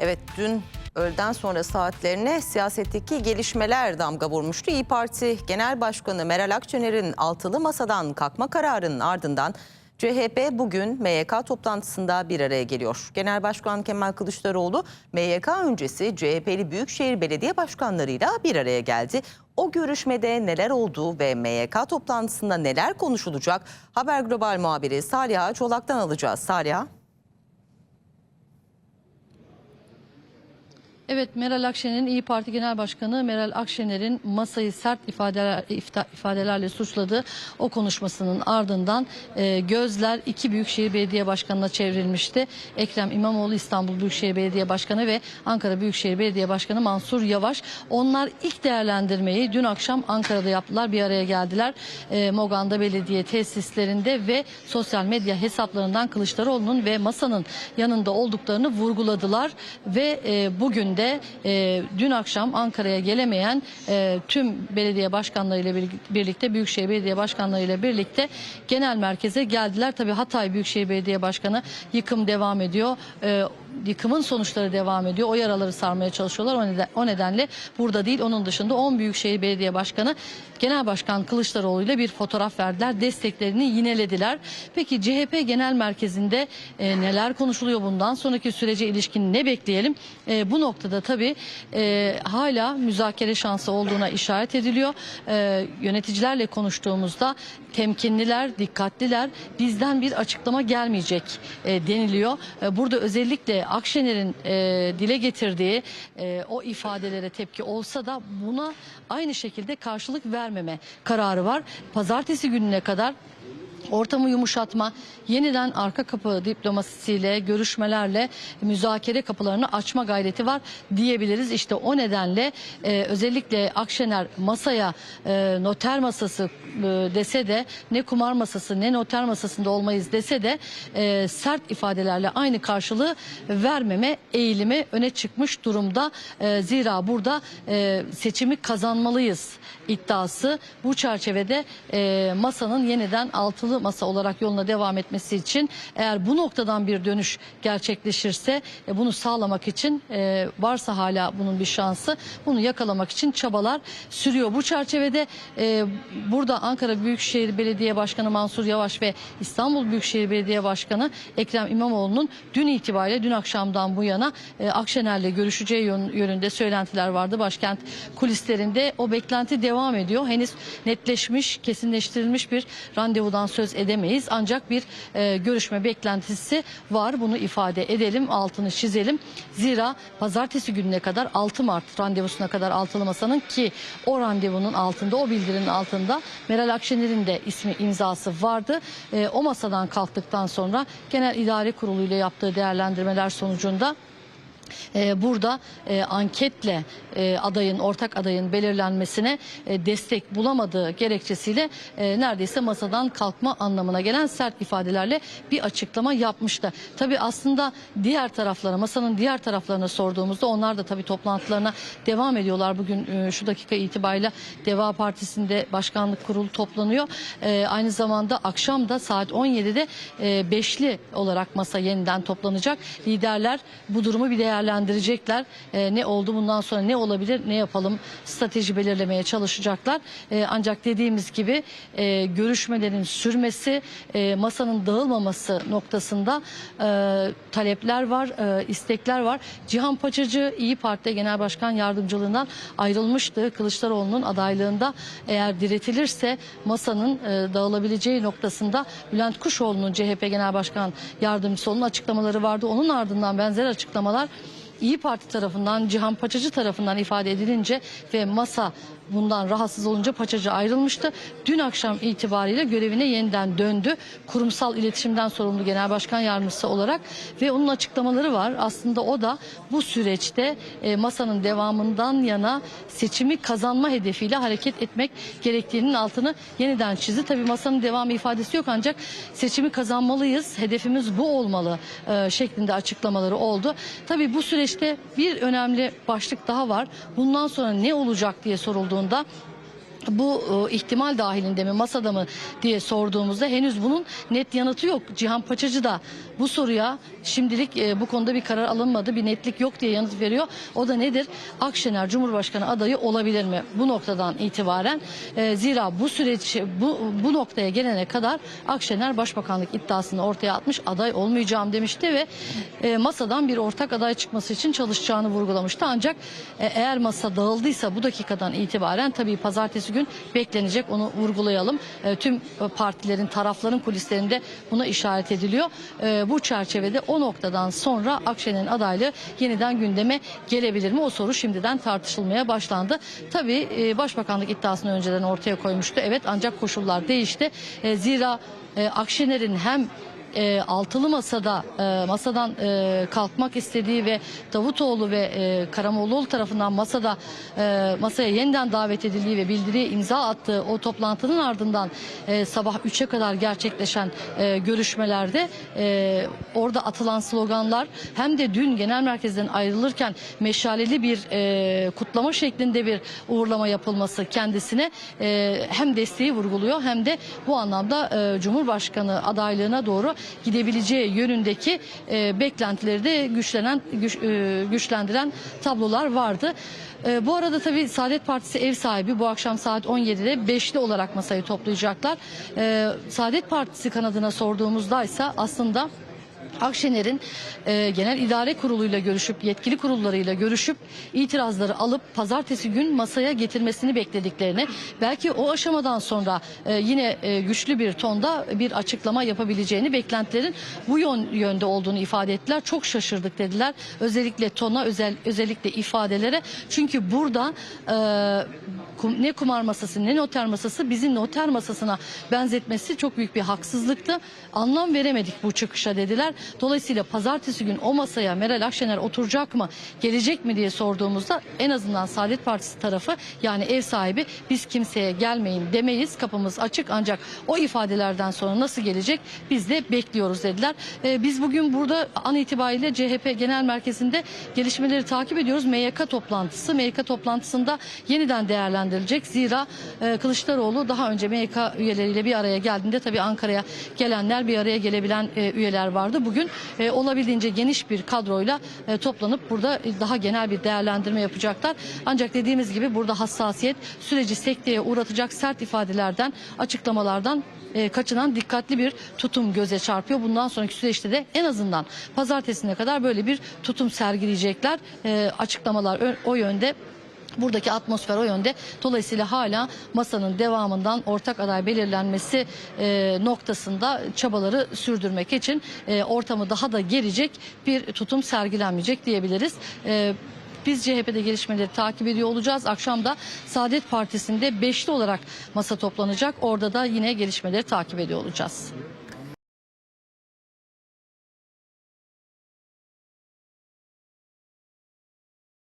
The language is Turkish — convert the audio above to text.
Evet dün öğleden sonra saatlerine siyasetteki gelişmeler damga vurmuştu. İyi Parti Genel Başkanı Meral Akşener'in altılı masadan kalkma kararının ardından CHP bugün MYK toplantısında bir araya geliyor. Genel Başkan Kemal Kılıçdaroğlu MYK öncesi CHP'li Büyükşehir Belediye Başkanlarıyla bir araya geldi. O görüşmede neler oldu ve MYK toplantısında neler konuşulacak? Haber Global muhabiri Saliha Çolak'tan alacağız. Saliha. Evet Meral Akşener'in İyi Parti Genel Başkanı Meral Akşener'in masayı sert ifadeler, ifadelerle suçladığı o konuşmasının ardından e, gözler iki Büyükşehir Belediye Başkanı'na çevrilmişti. Ekrem İmamoğlu İstanbul Büyükşehir Belediye Başkanı ve Ankara Büyükşehir Belediye Başkanı Mansur Yavaş. Onlar ilk değerlendirmeyi dün akşam Ankara'da yaptılar. Bir araya geldiler. E, Mogan'da belediye tesislerinde ve sosyal medya hesaplarından Kılıçdaroğlu'nun ve masanın yanında olduklarını vurguladılar ve e, bugün de e, dün akşam Ankara'ya gelemeyen e, tüm belediye başkanlarıyla bir- birlikte Büyükşehir Belediye Başkanlarıyla birlikte genel merkeze geldiler. Tabii Hatay Büyükşehir Belediye Başkanı yıkım devam ediyor. E, yıkımın sonuçları devam ediyor. O yaraları sarmaya çalışıyorlar. O, neden- o nedenle burada değil onun dışında 10 Büyükşehir Belediye Başkanı Genel Başkan Kılıçdaroğlu ile bir fotoğraf verdiler. Desteklerini yinelediler. Peki CHP Genel Merkezi'nde e, neler konuşuluyor bundan sonraki sürece ilişkin ne bekleyelim? E, bu noktada tabii e, hala müzakere şansı olduğuna işaret ediliyor. E, yöneticilerle konuştuğumuzda temkinliler, dikkatliler bizden bir açıklama gelmeyecek e, deniliyor. E, burada özellikle Akşener'in e, dile getirdiği e, o ifadelere tepki olsa da buna aynı şekilde karşılık vermeme kararı var. Pazartesi gününe kadar ortamı yumuşatma, yeniden arka kapı diplomasisiyle, görüşmelerle müzakere kapılarını açma gayreti var diyebiliriz. İşte o nedenle e, özellikle Akşener masaya e, noter masası e, dese de ne kumar masası ne noter masasında olmayız dese de e, sert ifadelerle aynı karşılığı vermeme eğilimi öne çıkmış durumda. E, zira burada e, seçimi kazanmalıyız iddiası bu çerçevede e, masanın yeniden altılı masa olarak yoluna devam etmesi için eğer bu noktadan bir dönüş gerçekleşirse e, bunu sağlamak için e, varsa hala bunun bir şansı bunu yakalamak için çabalar sürüyor. Bu çerçevede e, burada Ankara Büyükşehir Belediye Başkanı Mansur Yavaş ve İstanbul Büyükşehir Belediye Başkanı Ekrem İmamoğlu'nun dün itibariyle dün akşamdan bu yana e, Akşener'le görüşeceği yön- yönünde söylentiler vardı. Başkent kulislerinde o beklenti devam ediyor. Henüz netleşmiş, kesinleştirilmiş bir randevudan söz edemeyiz. Ancak bir e, görüşme beklentisi var. Bunu ifade edelim, altını çizelim. Zira pazartesi gününe kadar 6 Mart randevusuna kadar altılı masanın ki o randevunun altında, o bildirinin altında Meral Akşener'in de ismi imzası vardı. E, o masadan kalktıktan sonra Genel İdare Kurulu ile yaptığı değerlendirmeler sonucunda burada e, anketle e, adayın ortak adayın belirlenmesine e, destek bulamadığı gerekçesiyle neredeyse masadan kalkma anlamına gelen sert ifadelerle bir açıklama yapmıştı. Tabii aslında diğer taraflara masanın diğer taraflarına sorduğumuzda onlar da tabii toplantılarına devam ediyorlar. Bugün şu dakika itibariyle Deva Partisi'nde başkanlık kurulu toplanıyor. Aynı zamanda akşam da saat 17'de e, beşli olarak masa yeniden toplanacak. Liderler bu durumu bir değerlendirecekler. E, ne oldu bundan sonra ne olabilir ne yapalım strateji belirlemeye çalışacaklar. E, ancak dediğimiz gibi e, görüşmelerin sürmesi e, masanın dağılmaması noktasında e, talepler var, e, istekler var. Cihan Paçacı İyi Parti Genel Başkan Yardımcılığından ayrılmıştı. Kılıçdaroğlu'nun adaylığında eğer diretilirse masanın e, dağılabileceği noktasında Bülent Kuşoğlu'nun CHP Genel Başkan Yardımcısı onun açıklamaları vardı. Onun ardından benzer açıklamalar İyi Parti tarafından Cihan Paçacı tarafından ifade edilince ve masa bundan rahatsız olunca Paçacı ayrılmıştı. Dün akşam itibariyle görevine yeniden döndü. Kurumsal iletişimden sorumlu genel başkan yardımcısı olarak ve onun açıklamaları var. Aslında o da bu süreçte e, masanın devamından yana seçimi kazanma hedefiyle hareket etmek gerektiğinin altını yeniden çizdi. Tabii masanın devamı ifadesi yok ancak seçimi kazanmalıyız. Hedefimiz bu olmalı e, şeklinde açıklamaları oldu. Tabii bu süreçte bir önemli başlık daha var. Bundan sonra ne olacak diye sorulduğunda sonunda bu e, ihtimal dahilinde mi masada mı diye sorduğumuzda henüz bunun net yanıtı yok. Cihan Paçacı da bu soruya şimdilik e, bu konuda bir karar alınmadı, bir netlik yok diye yanıt veriyor. O da nedir? Akşener Cumhurbaşkanı adayı olabilir mi? Bu noktadan itibaren e, zira bu süreç bu, bu noktaya gelene kadar Akşener Başbakanlık iddiasını ortaya atmış aday olmayacağım demişti ve e, masadan bir ortak aday çıkması için çalışacağını vurgulamıştı. Ancak e, eğer masa dağıldıysa bu dakikadan itibaren tabii pazartesi gün beklenecek onu vurgulayalım. E, tüm partilerin tarafların kulislerinde buna işaret ediliyor. E, bu çerçevede o noktadan sonra Akşener'in adaylığı yeniden gündeme gelebilir mi? O soru şimdiden tartışılmaya başlandı. Tabii e, Başbakanlık iddiasını önceden ortaya koymuştu. Evet ancak koşullar değişti. E, zira e, Akşener'in hem e, altılı masada e, masadan e, kalkmak istediği ve Davutoğlu ve e, Karamollaoğlu tarafından masada e, masaya yeniden davet edildiği ve bildiriye imza attığı o toplantının ardından e, sabah 3'e kadar gerçekleşen e, görüşmelerde e, orada atılan sloganlar hem de dün genel merkezden ayrılırken meşaleli bir e, kutlama şeklinde bir uğurlama yapılması kendisine e, hem desteği vurguluyor hem de bu anlamda e, Cumhurbaşkanı adaylığına doğru gidebileceği yönündeki e, beklentileri de güçlenen güç, e, güçlendiren tablolar vardı. E, bu arada tabii Saadet Partisi ev sahibi bu akşam saat 17'de beşli olarak masayı toplayacaklar. E, Saadet Partisi kanadına sorduğumuzda ise aslında Akşener'in e, genel idare kuruluyla görüşüp yetkili kurullarıyla görüşüp itirazları alıp pazartesi gün masaya getirmesini beklediklerini belki o aşamadan sonra e, yine e, güçlü bir tonda bir açıklama yapabileceğini beklentilerin bu yön, yönde olduğunu ifade ettiler. Çok şaşırdık dediler. Özellikle tona özel özellikle ifadelere. Çünkü burada e, kum- ne kumar masası ne noter masası bizi noter masasına benzetmesi çok büyük bir haksızlıktı. Anlam veremedik bu çıkışa dediler. Dolayısıyla pazartesi gün o masaya Meral Akşener oturacak mı, gelecek mi diye sorduğumuzda en azından Saadet Partisi tarafı yani ev sahibi biz kimseye gelmeyin demeyiz. Kapımız açık ancak o ifadelerden sonra nasıl gelecek biz de bekliyoruz dediler. Ee, biz bugün burada an itibariyle CHP Genel Merkezi'nde gelişmeleri takip ediyoruz. MYK toplantısı. MYK toplantısında yeniden değerlendirilecek. Zira e, Kılıçdaroğlu daha önce MYK üyeleriyle bir araya geldiğinde tabii Ankara'ya gelenler bir araya gelebilen e, üyeler vardı. Bugün e, olabildiğince geniş bir kadroyla e, toplanıp burada e, daha genel bir değerlendirme yapacaklar. Ancak dediğimiz gibi burada hassasiyet süreci sekteye uğratacak sert ifadelerden, açıklamalardan e, kaçınan dikkatli bir tutum göze çarpıyor. Bundan sonraki süreçte de en azından pazartesine kadar böyle bir tutum sergileyecekler. E, açıklamalar o yönde. Buradaki atmosfer o yönde. Dolayısıyla hala masanın devamından ortak aday belirlenmesi e, noktasında çabaları sürdürmek için e, ortamı daha da gelecek bir tutum sergilenmeyecek diyebiliriz. E, biz CHP'de gelişmeleri takip ediyor olacağız. Akşam da Saadet Partisi'nde beşli olarak masa toplanacak. Orada da yine gelişmeleri takip ediyor olacağız.